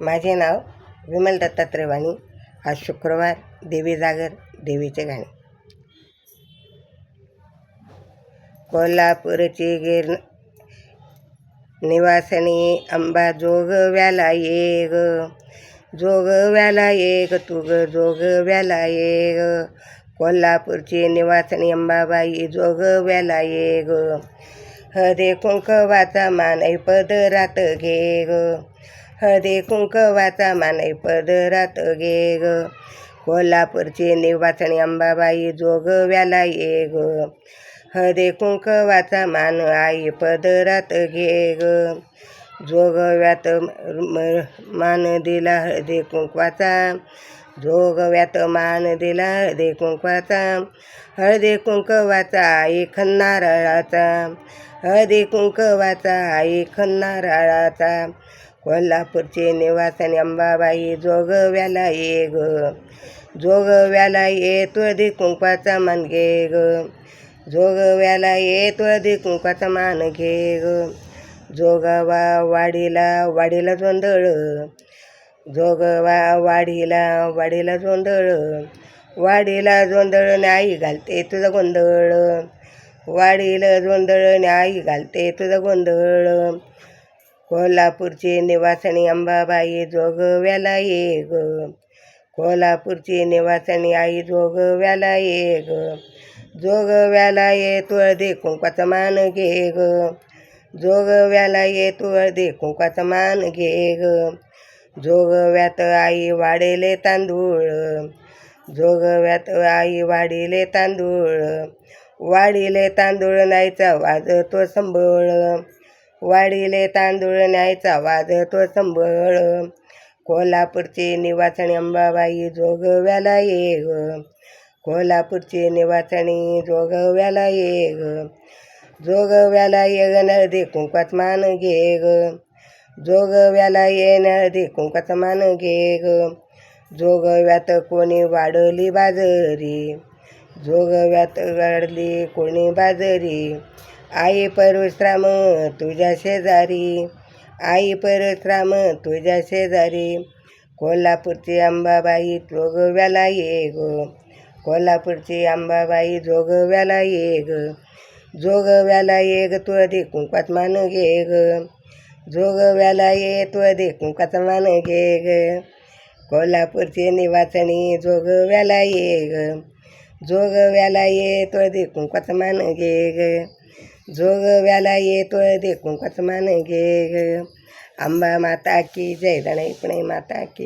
माझे नाव विमल दत्तात्रय वाणी आज शुक्रवार देवी जागर देवीचे गाणे. कोल्हापूरची गिर निवासनी अंबा जोगव्याला ये ग जोगव्याला ये ग तू ग जोगव्याला ये ग कोल्हापूरची निवासनी अंबाबाई जोगव्याला ये ग हरे कुंकवाचा मानय पद रात घे ग हळदी कुंकवाचा मानई पदरात गे ग कोल्हापूरची निवासणी अंबाबाई जोगव्याला ये ग हळदी कुंकवाचा मान आई पदरात घे ग जोगव्यात मान दिला हळदी कुंकवाचा. जोगव्यात मान दिला हळदी कुंकवाचा. हळदी कुंकवाचा आई खन्नारळाचा. हळदी कुंकवाचा आई खन्नारळाचा. कोल्हापूरचे निवासानी अंबाबाई जोगव्याला ये ग जोगव्याला ये तुळधी कुंकवाचा मान घे ग जोगव्याला ये तुळधी कुंकवाचा मान घे ग जोगवा वाडीला वाडीला जोंधळ. जोगवा वाडीला वाडीला जोंधळ. वाडीला जोंधळ नाही घालते तुझा गोंधळ. वाडीला जोंधळ नाही घालते तुझा गोंधळ. कोल्हापूरची निवासणी अंबाबाई जोगव्याला ये ग कोल्हापूरची निवासणी आई जोगव्याला ये ग जोगव्याला ये तुळदे कुंकवाचा मान घे ग जोगव्याला ये तुळदे कुंकवाचा मान घे ग जोगव्यात आई वाढेले तांदूळ. जोगव्यात आई वाढिले तांदूळ. वाढिले तांदूळ नाहीचा वाजतो संबळ. वाढिले तांदूळ न्यायचा वाजतो संबळ कोल्हापूरची निवासणी अंबाबाई जोगव्याला ये ग कोल्हापूरची निवासणी जोगव्याला ये ग जोगव्याला ये ग नळदी कुंकवात मान घे ग जोगव्याला ये नळदी कुंकवात मान घे ग जोगव्यात कोणी वाढली बाजरी. जोगव्यात वाढली कोणी बाजरी. आई परशुराम तुझ्या शेजारी. आई परशुराम तुझ्या शेजारी. कोल्हापूरची अंबाबाई जोगव्याला ये ग कोल्हापूरची अंबाबाई जोगव्याला ये ग जोगव्याला ये ग तू अधिक कुंकात मान घे ग जोगव्याला ये तू अधिक कुंकात मान घे ग कोल्हापूरची निवासणी जोगव्याला ये ग जोगव्याला ये तुळदी कुंकात मान घे ग जोगव्याला ये तुळदी कुंकवात मान घे ग. अंबा माता की जय दणई माता की.